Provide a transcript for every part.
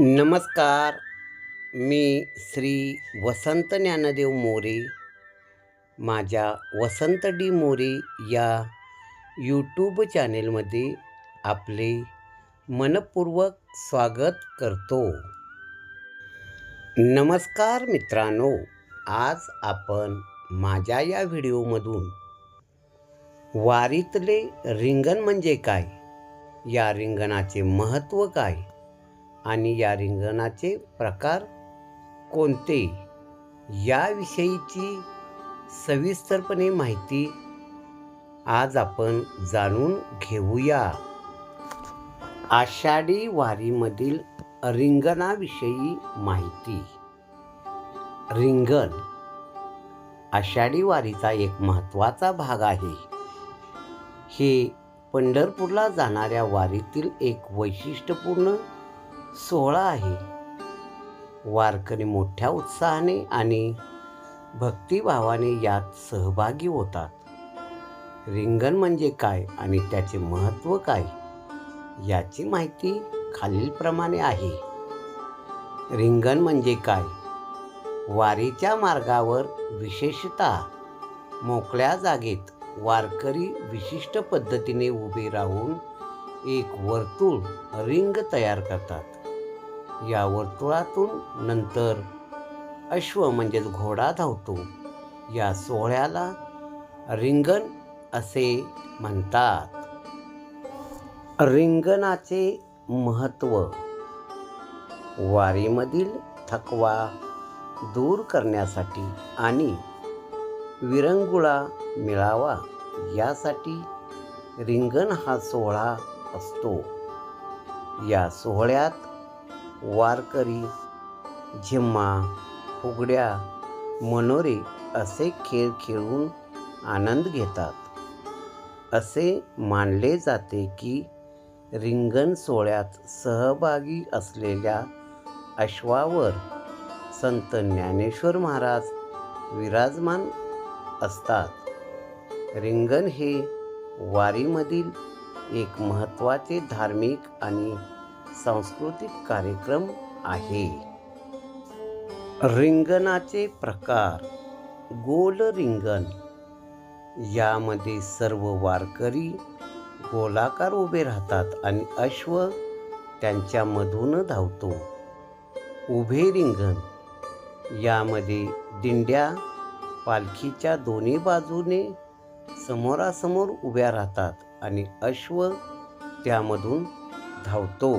नमस्कार. मी श्री वसंत ज्ञानदेव मोरे माझ्या वसंत डी मोरे या यूट्यूब चॅनेलमध्ये आपले मनपूर्वक स्वागत करतो. नमस्कार मित्रांनो आज आपण माझ्या या व्हिडिओमधून वारीतले रिंगण म्हणजे काय? या रिंगणाचे महत्त्व काय? आणि या रिंगणाचे प्रकार कोणते याविषयीची सविस्तरपणे माहिती आज आपण जाणून घेऊया. आषाढी वारीमधील रिंगणाविषयी माहिती. रिंगण आषाढी वारीचा एक महत्त्वाचा भाग आहे. हे पंढरपूरला जाणाऱ्या वारीतील एक वैशिष्ट्यपूर्ण सोहळा आहे. वारकरी मोठ्या उत्साहाने आणि भक्तिभावाने यात सहभागी होतात. रिंगण म्हणजे काय आणि त्याचे महत्त्व काय याची माहिती खालीलप्रमाणे आहे. रिंगण म्हणजे काय? वारीच्या मार्गावर विशेषतः मोकळ्या जागेत वारकरी विशिष्ट पद्धतीने उभे राहून एक वर्तुळ रिंग तयार करतात. या वर्तुळातून नंतर अश्व म्हणजेच घोडा धावतो. या सोहळ्याला रिंगण असे म्हणतात. रिंगणाचे महत्त्व वारीमधील थकवा दूर करण्यासाठी आणि विरंगुळा मिळावा यासाठी रिंगण हा सोहळा असतो. या सोहळ्यात वारकरी झिम्मा फुगड्या मनोरे असे खेळ खेळून आनंद घेतात. असे मानले जाते की रिंगण सोहळ्यात सहभागी असलेल्या अश्वावर संत ज्ञानेश्वर महाराज विराजमान असतात. रिंगण हे वारीमधील एक महत्त्वाचे धार्मिक आणि सांस्कृतिक कार्यक्रम आहे. रिंगणाचे प्रकार गोल रिंगण. यामध्ये सर्व वारकरी गोलाकार उभे राहतात आणि अश्व त्यांच्यामधून धावतो. उभे रिंगण. यामध्ये दिंड्या पालखीच्या दोन्ही बाजूने समोरासमोर उभ्या राहतात आणि अश्व त्यामधून धावतो.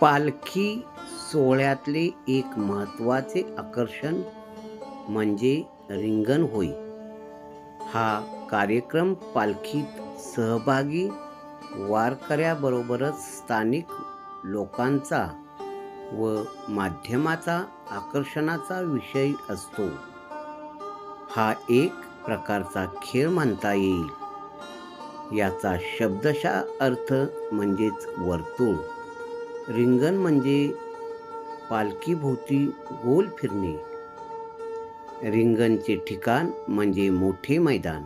पालखी सोहळ्यातले एक महत्त्वाचे आकर्षण म्हणजे रिंगण होय. हा कार्यक्रम पालखीत सहभागी वारकऱ्याबरोबरच स्थानिक लोकांचा व माध्यमाचा आकर्षणाचा विषय असतो. हा एक प्रकारचा खेळ म्हणता येईल. याचा शब्दशः अर्थ म्हणजेच वर्तुळ. रिंगण म्हणजे पालखीभोवती गोल फिरणे. रिंगणचे ठिकाण म्हणजे मोठे मैदान.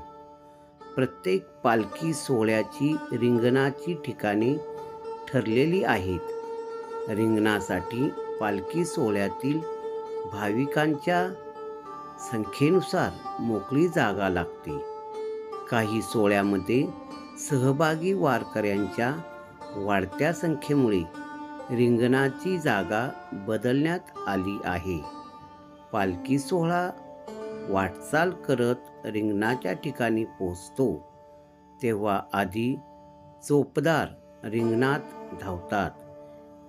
प्रत्येक पालखी सोहळ्याची रिंगणाची ठिकाणे ठरलेली आहेत. रिंगणासाठी पालखी सोहळ्यातील भाविकांच्या संख्येनुसार मोकळी जागा लागते. काही सोहळ्यामध्ये सहभागी वारकऱ्यांच्या वाढत्या संख्येमुळे रिंगणाची जागा बदलण्यात आली आहे. पालखी सोहळा वाटचाल करत रिंगणाच्या ठिकाणी पोचतो तेव्हा आधी चोपदार रिंगणात धावतात.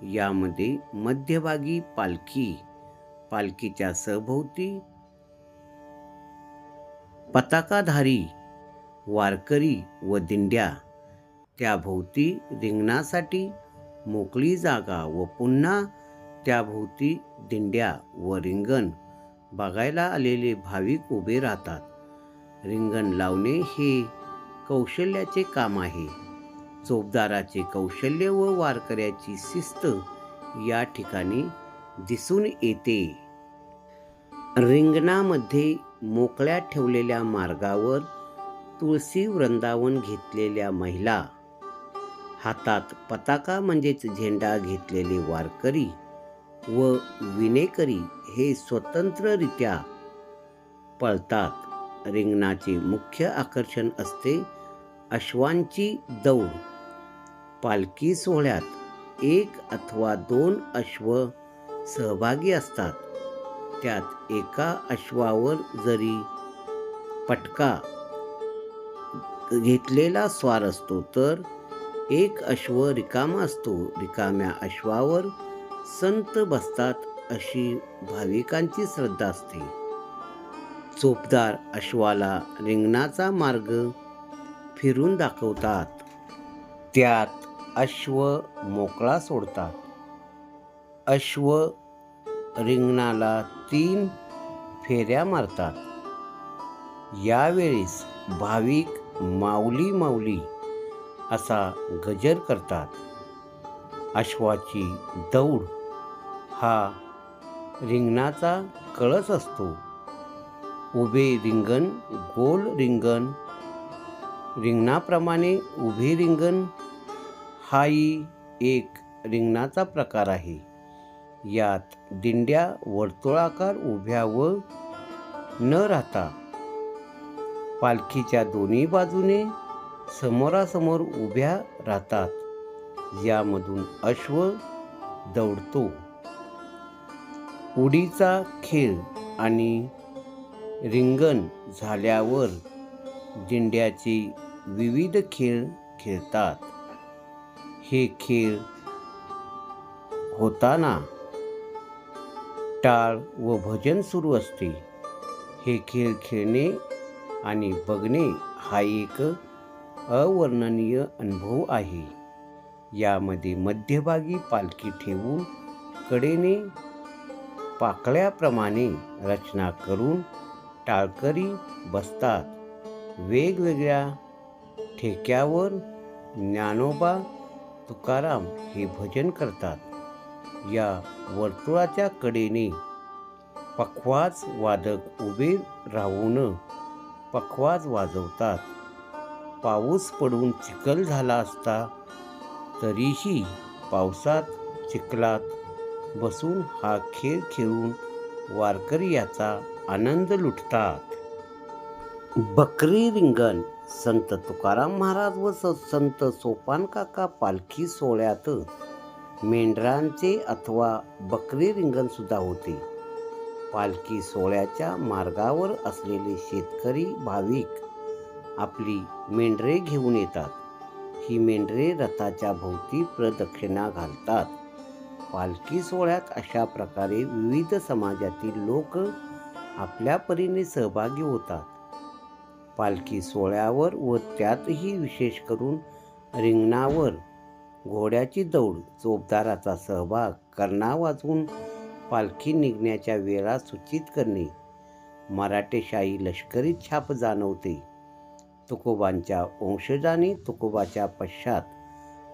यामध्ये मध्यभागी पालखी पालखीच्या सभोवती पताकाधारी वारकरी व दिंड्या त्याभोवती रिंगणासाठी मोकळी जागा व पुन्हा त्याभोवती दिंड्या व रिंगण बघायला आलेले भाविक उभे राहतात. रिंगण लावणे हे कौशल्याचे काम आहे. चोपदाराचे कौशल्य व वारकऱ्याची शिस्त या ठिकाणी दिसून येते. रिंगणामध्ये मोकळ्या ठेवलेल्या मार्गावर तुळशी वृंदावन घेतलेल्या महिला हातात पताका म्हणजेच झेंडा घेतलेले वारकरी व विनेकरी हे स्वतंत्ररित्या पळतात. रिंगणाचे मुख्य आकर्षण असते अश्वांची दौड. पालखी सोहळ्यात एक अथवा दोन अश्व सहभागी असतात. त्यात एका अश्वावर जरी पटका घेतलेला स्वार असतो तर एक अश्व रिकामा असतो. रिकाम्या अश्वावर संत बसतात अशी भाविकांची श्रद्धा असते. चोपदार अश्वाला रिंगणाचा मार्ग फिरून दाखवतात. त्यात अश्व मोकळा सोडतात. अश्व रिंगणाला तीन फेऱ्या मारतात. यावेळेस भाविक माऊली माऊली असा गजर करतात. अश्वाची दौड हा रिंगणाचा कळस असतो. उभे रिंगण गोल रिंगण. रिंगणाप्रमाणे उभे रिंगण हाही एक रिंगणाचा प्रकार आहे. यात दिंड्या वर्तुळाकार उभ्या व न राहता पालखीच्या दोन्ही बाजूने समोरासमोर उभ्या राहतात. यामधून अश्व दौडतो. उडीचा खेळ आणि रिंगण झाल्यावर दिंड्याचे विविध खेळ खेळतात. हे खेळ होताना टाळ व भजन सुरू असते. हे खेळ खेळणे आणि बघणे हा एक अवर्णनीय अनुभव आहे. यामध्ये मध्यभागी पालखी ठेवून कडेने पाकळ्याप्रमाणे रचना करून टाळकरी बसतात. वेगवेगळ्या ठेक्यावर ज्ञानोबा तुकाराम हे भजन करतात. या वर्तुळाच्या कडेने पखवाज वादक उभे राहून पखवाज वाजवतात. पाऊस पडून चिखल झाला असता तरीही पावसात चिखलात बसून हा खेळ खेळून वारकरी याचा आनंद लुटतात. बकरी रिंगण संत तुकाराम महाराज व स- संत सोपान काका पालखी सोहळ्यात मेंढरांचे अथवा बकरी रिंगण सुद्धा होते. पालखी सोहळ्याच्या मार्गावर असलेले शेतकरी भाविक आपली मेंढरे घेऊन येतात. ही मेंढरे रथाच्या भोवती प्रदक्षिणा घालतात. पालखी सोहळ्यात अशा प्रकारे विविध समाजातील लोक आपल्या परीने सहभागी होतात. पालखी सोहळ्यावर व त्यातही विशेष करून रिंगणावर घोड्याची दौड चोपदाराचा सहभाग कर्णा वाजवून पालखी निघण्याच्या वेळा सूचित करणे मराठेशाही लष्करी छाप जाणवते. तुकोबांच्या वंशजांनी तुकोबाच्या पश्चात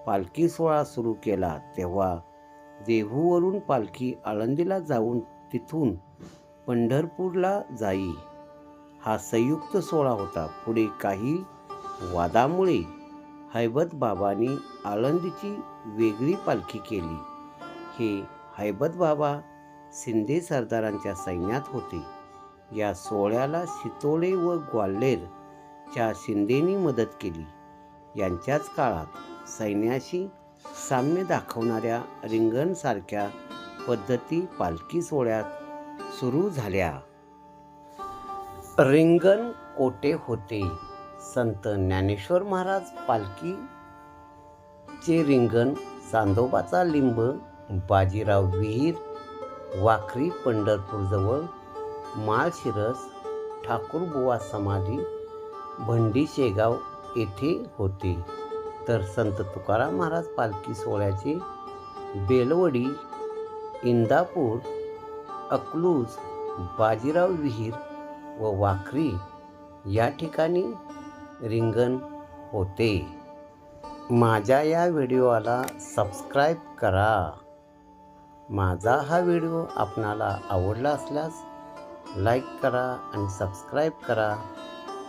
पालखी सोहळा सुरू केला तेव्हा देहूवरून पालखी आळंदीला जाऊन तिथून पंढरपूरला जाई. हा संयुक्त सोहळा होता. पुढे काही वादामुळे हैबत बाबांनी आळंदीची वेगळी पालखी केली. हे हैबत बाबा शिंदे सरदारांच्या सैन्यात होते. या सोहळ्याला शितोळे व ग्वाल्हेर च्या शिंदेनी मदत केली. यांच्याच काळात सैन्याशी साम्य दाखवणाऱ्या रिंगणसारख्या पद्धती पालखी सोहळ्यात सुरू झाल्या. रिंगण कोटे होते? संत ज्ञानेश्वर महाराज पालखीचे रिंगण चांदोबाचा लिंब बाजीराव विहीर वाखरी पंढरपूरजवळ माळशिरस ठाकूरबुवा समाधी भंडी शेगाव येथे होते. तर संत तुकाराम महाराज पालखी सोहळ्याचे बेलवडी इंदापूर अकलूज बाजीराव विहीर व वाखरी या ठिकाणी रिंगण होते. माझ्या या व्हिडिओला सबस्क्राईब करा. माझा हा व्हिडिओ आपणाला आवडला असल्यास लाईक करा आणि सबस्क्राईब करा.